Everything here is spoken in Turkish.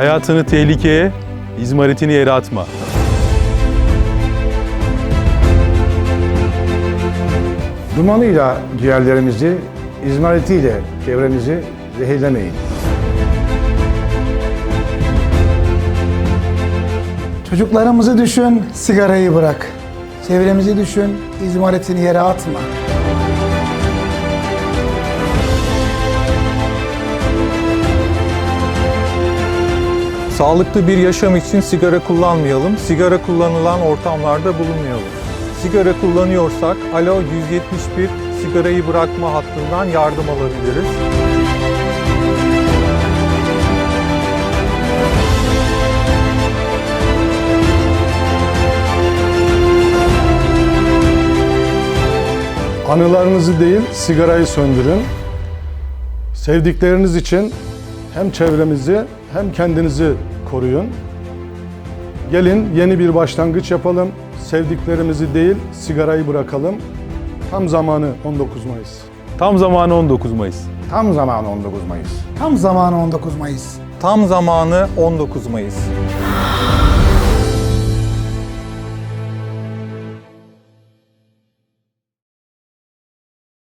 Hayatını tehlikeye, izmaritini yere atma. Dumanıyla ciğerlerimizi, izmaritiyle çevremizi zehirlemeyin. Çocuklarımızı düşün, sigarayı bırak. Çevremizi düşün, izmaritini yere atma. Sağlıklı bir yaşam için sigara kullanmayalım. Sigara kullanılan ortamlarda bulunmayalım. Sigara kullanıyorsak Alo 171 sigarayı bırakma hattından yardım alabiliriz. Anılarınızı değil, sigarayı söndürün. Sevdikleriniz için hem çevremizi hem kendinizi koruyun. Gelin yeni bir başlangıç yapalım. Sevdiklerimizi değil, sigarayı bırakalım. Tam zamanı 19 Mayıs. Tam zamanı 19 Mayıs. Tam zamanı 19 Mayıs. Tam zamanı 19 Mayıs. Tam zamanı 19 Mayıs.